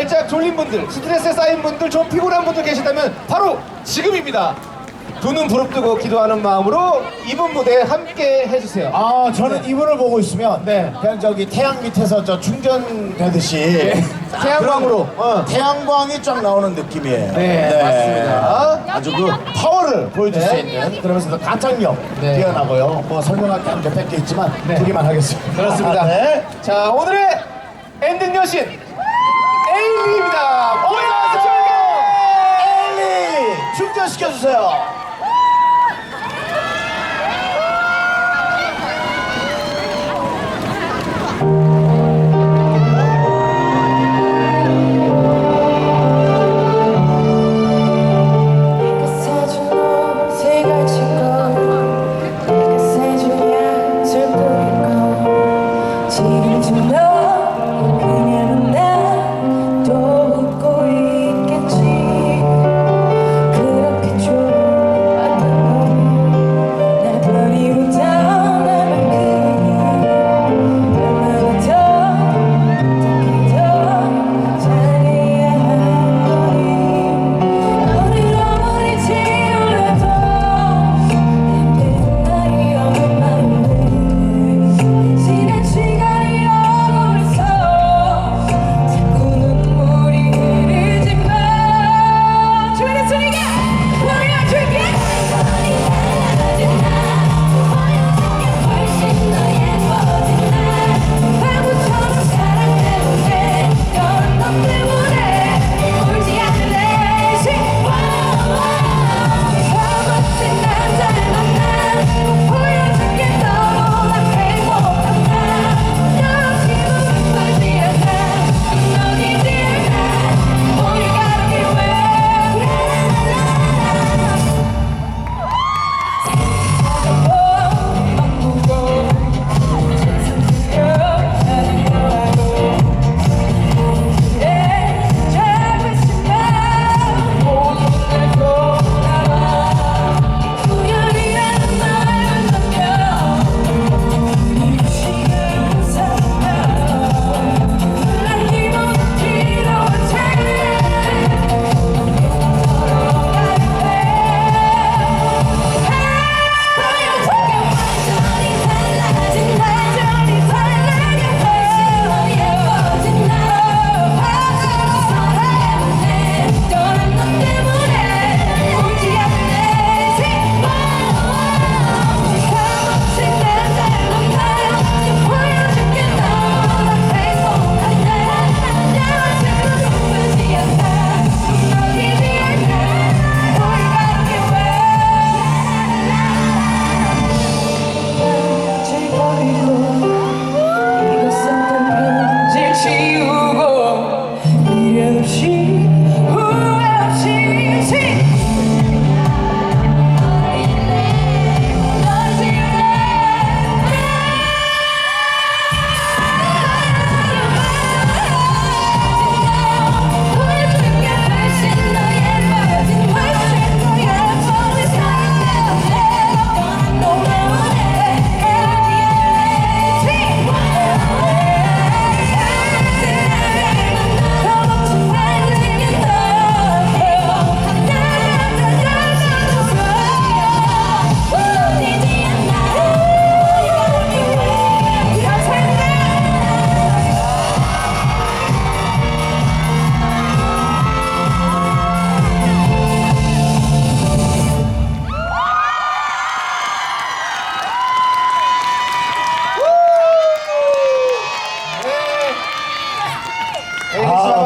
살짝 졸린 분들, 스트레스에 쌓인 분들, 좀 피곤한 분들 계시다면 바로 지금입니다. 두 눈 부릅뜨고 기도하는 마음으로 이분 무대 함께 해주세요. 아 저는 이분을 보고 있으면 네. 그냥 저기 태양 밑에서 저 충전되듯이 태양광으로. 어, 태양광이 쫙 나오는 느낌이에요. 네, 맞습니다. 아주 그 파워를 보여줄 수 네. 있는 그러면서 가창력 네. 뛰어나고요. 뭐 설명할 게한 몇백 개 있지만 네. 두 개만 하겠습니다. 그렇습니다. 네. 자, 오늘의 엔딩 여신 에일리입니다. 보여 출격! 엘리 충전시켜 주세요.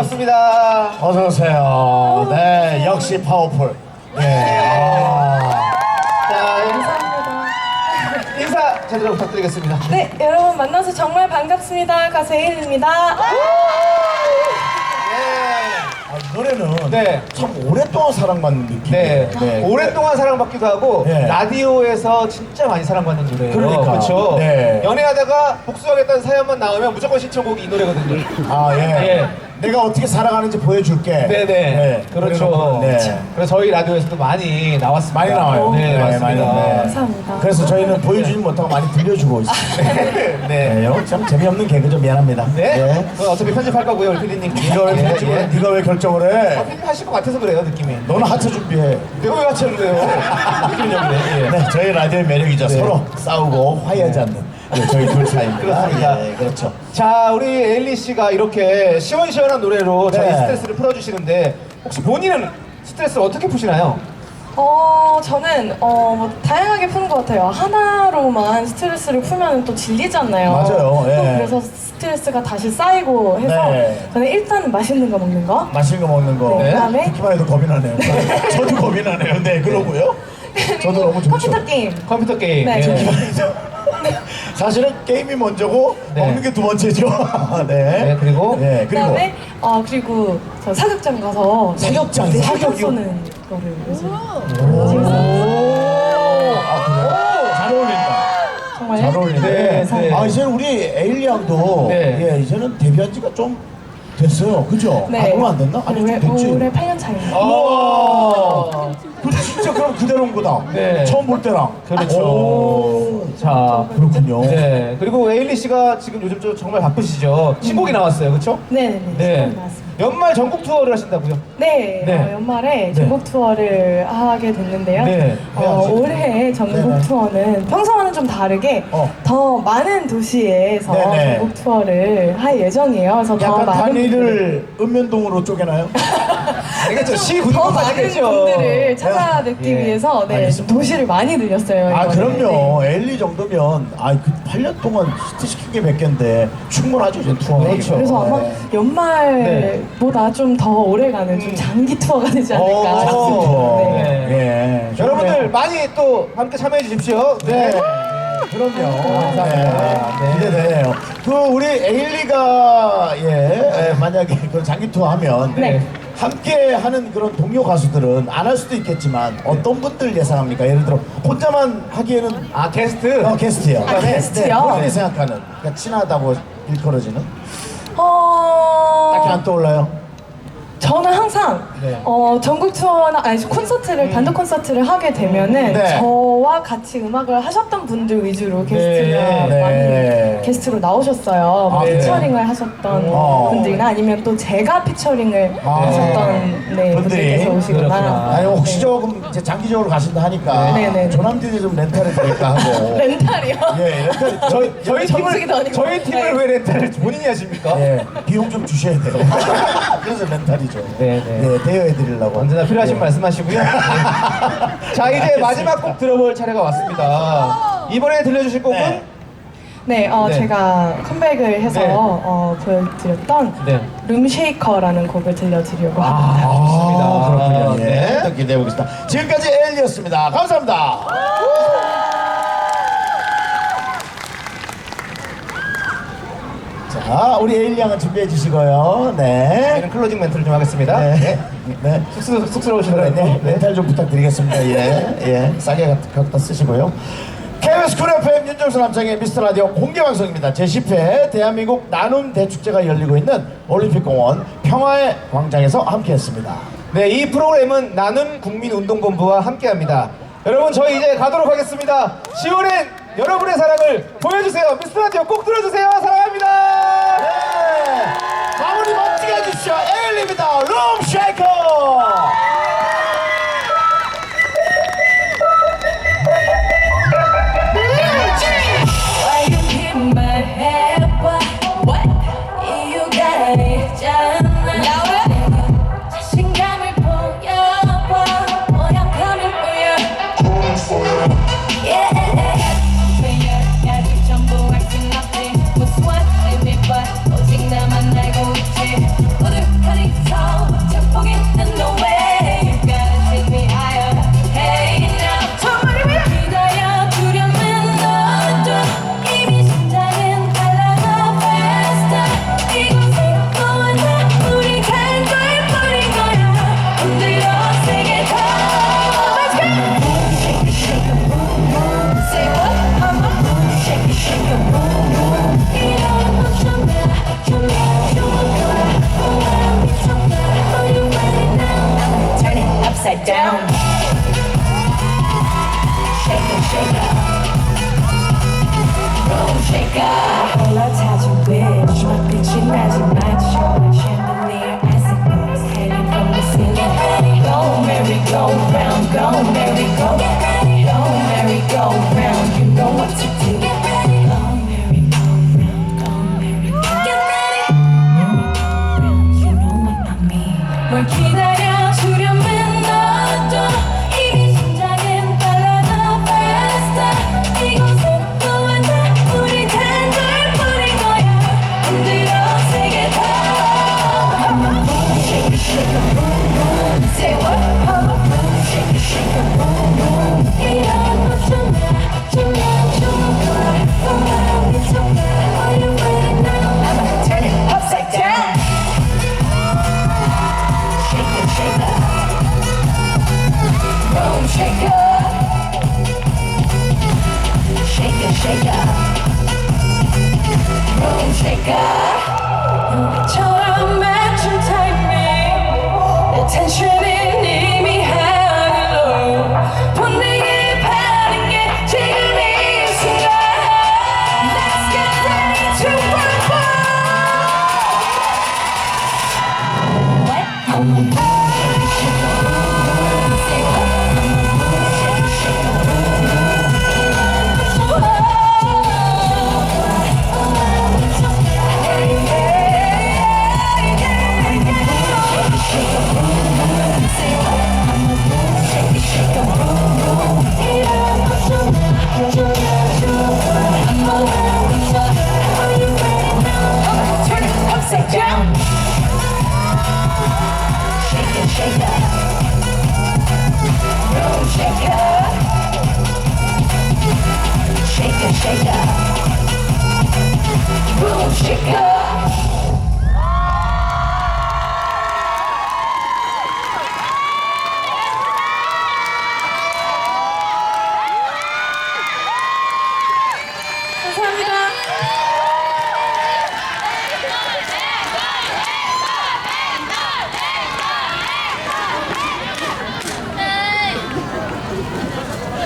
반갑습니다. 어서 오세요. 네, 역시 파워풀. 네. 아. 자, 인사 제대로 부탁드리겠습니다. 네, 여러분 만나서 정말 반갑습니다. 가수 에일입니다. 아, 이 노래는 네. 참 오랫동안 사랑받는 네. 느낌이에요. 오랫동안 사랑받기도 하고 네. 라디오에서 진짜 많이 사랑받는 노래예요. 그러니까. 그렇죠. 네. 연애하다가 복수하겠다는 사연만 나오면 무조건 신청곡이 이 노래거든요. 아, 예. 예. 내가 어떻게 살아가는지 보여줄게. 네네. 그렇죠. 그래놓고, 네. 그래서 저희 라디오에서도 많이 나왔습니다. 많이 나와요. 네, 많이 맞습니다. 나와요. 감사합니다. 그래서 저희는 보여주지 못하고 많이 들려주고 있습니다. 네. 네, 이거 참 재미없는 개그죠. 미안합니다. 네. 그건 어차피 편집할 거고요, 우리 피디님. 네가 왜 편집을 해? 네가 왜 결정을 해? 편집하실 것 같아서 그래요, 느낌이. 너는 하트 준비해. 내가 왜 하셨는데요? 느낌이 없네. 예. 네, 저희 라디오의 매력이죠. 서로 싸우고 화해하지 않는 네, 저희 둘 사이입니다. 그렇습니다. 예, 그렇죠. 자, 우리 에일리 씨가 이렇게 시원시원한 노래로 저희 네. 스트레스를 풀어주시는데 혹시 본인은 스트레스를 어떻게 푸시나요? 어, 저는 어, 뭐 다양하게 푸는 것 같아요. 하나로만 스트레스를 풀면 또 질리잖아요. 맞아요, 예. 또 그래서 스트레스가 다시 쌓이고 해서 네. 저는 일단 맛있는 거 먹는 거. 맛있는 거 먹는 거. 네, 그다음에 듣기만 해도 겁이 나네요. 저도 겁이 나네요. 네, 그러고요. 저도 너무 좋죠. 컴퓨터 게임. 컴퓨터 게임. 네, 예. 저기만 사실은 게임이 먼저고 네. 먹는 게 두 번째죠. 네. 네, 그리고? 네, 그리고 그다음에 어 그리고 저 사격장 가서 네, 사격장, 네, 사격이요? 사격 쏘는 거를 요즘 오. 아, 그래요? 잘 어울린다. 정말 잘 어울리네. 네, 네. 아, 이제는 우리 에일리 양도 네. 예, 이제는 데뷔한 지가 좀 됐어요. 그죠? 아, 얼마 안 됐나? 아니, 좀 올해, 됐지. 올해 8년 차입니다. 어. 그 진짜 그럼 그대로인 거다. 네. 처음 볼 때랑. 그렇죠. 오. 자, 그렇군요. 네. 그리고 에일리 씨가 지금 요즘 좀 정말 바쁘시죠? 신곡이 나왔어요, 그렇죠? 네네네. 네. 처음 나왔습니다. 연말 전국 투어를 하신다고요? 네, 네. 어, 연말에 네. 전국 투어를 하게 됐는데요. 네, 어, 해야지. 올해 전국 네 네. 투어는 평소와는 좀 다르게 어. 더 많은 도시에서 네 네. 전국 투어를 할 예정이에요. 그래서 더 약간 많은 단위를 읍면동으로 쪼개나요? 알겠죠? 시더 군도 많은. 분들을 찾 아뵙기 예. 위해서 네, 알겠습니다. 도시를 많이 늘렸어요. 아 이번에. 그럼요. 네. 엘리 정도면 아그 8년 동안 히트 시킨 게 몇 개인데 충분하죠 제 투어. 그렇죠. 그래서 아마 네. 연말보다 좀 더 오래가는 좀 장기 투어가 되지 않을까. 오, 장기 싶습니다. 투어. 네. 예. 여러분들 많이 또 함께 참여해 주십시오. 네. 그럼요. 감사합니다. 네. 기대되네요. 그 우리 에일리가 예, 예, 만약에 그 장기 투어 하면 네. 함께 하는 그런 동료 가수들은 안 할 수도 있겠지만 어떤 분들 예상합니까? 예를 들어 혼자만 하기에는 아, 게스트? 어, 게스트요. 아, 게스트요? 네, 본인이 생각하는 그러니까 친하다고 일컬어지는 어... 딱히 안 떠올라요. 저는 항상 네. 어, 전국 투어나 아니 콘서트를 단독 콘서트를 하게 되면은 네. 저와 같이 음악을 하셨던 분들 위주로 게스트가 네. 많이 네. 게스트로 나오셨어요. 뭐 아, 네. 피처링을 하셨던 어. 분들이나 아니면 또 제가 피처링을 아. 하셨던 네, 분들이? 분들께서 오시거나 그렇구나. 아니 혹시 조금 이제 장기적으로 가신다 하니까 네, 네, 네. 조남디디 좀 렌탈해 드릴까 하고. 렌탈이요. 예, 렌탈 저희, 저희 정수기도 팀을, 아니고. 저희 팀을 네. 왜 렌탈을 본인이 하십니까? 예, 비용 좀 주셔야 돼요. 그래서 렌탈이죠. 네, 네. 예, 대여해 드리려고. 언제나 필요하신 예. 말씀하시고요. 자, 이제 마지막 곡 들어볼 차례가 왔습니다. 이번에 들려주실 곡은? 네. 네, 어, 네. 제가 컴백을 해서 네. 어, 보여드렸던 네. 룸쉐이커라는 곡을 들려드리려고 아, 합니다. 좋습니다. 아, 그렇군요. 예, 네. 또 기대해 보겠습니다. 지금까지 엘리였습니다. 감사합니다. 자, 우리 에일리 양은 준비해 주시고요. 네. 저희는 클로징 멘트를 좀 하겠습니다. 네. 네. 쑥스러, 쑥스러우신 그래, 거예요. 네. 렌탈 좀 부탁드리겠습니다. 예. 예. 싸게 갖- 갖다 쓰시고요. KBS 쿨 FM 윤정수 남창의 미스터 라디오 공개 방송입니다. 제10회 대한민국 나눔 대축제가 열리고 있는 올림픽공원 평화의 광장에서 함께했습니다. 네, 이 프로그램은 나눔 국민운동본부와 함께합니다. 여러분, 저희 이제 가도록 하겠습니다. 시원한 여러분의 사랑을 보여주세요. 미스터 라디오 꼭 들어주세요. 사랑 에일리입니 Shake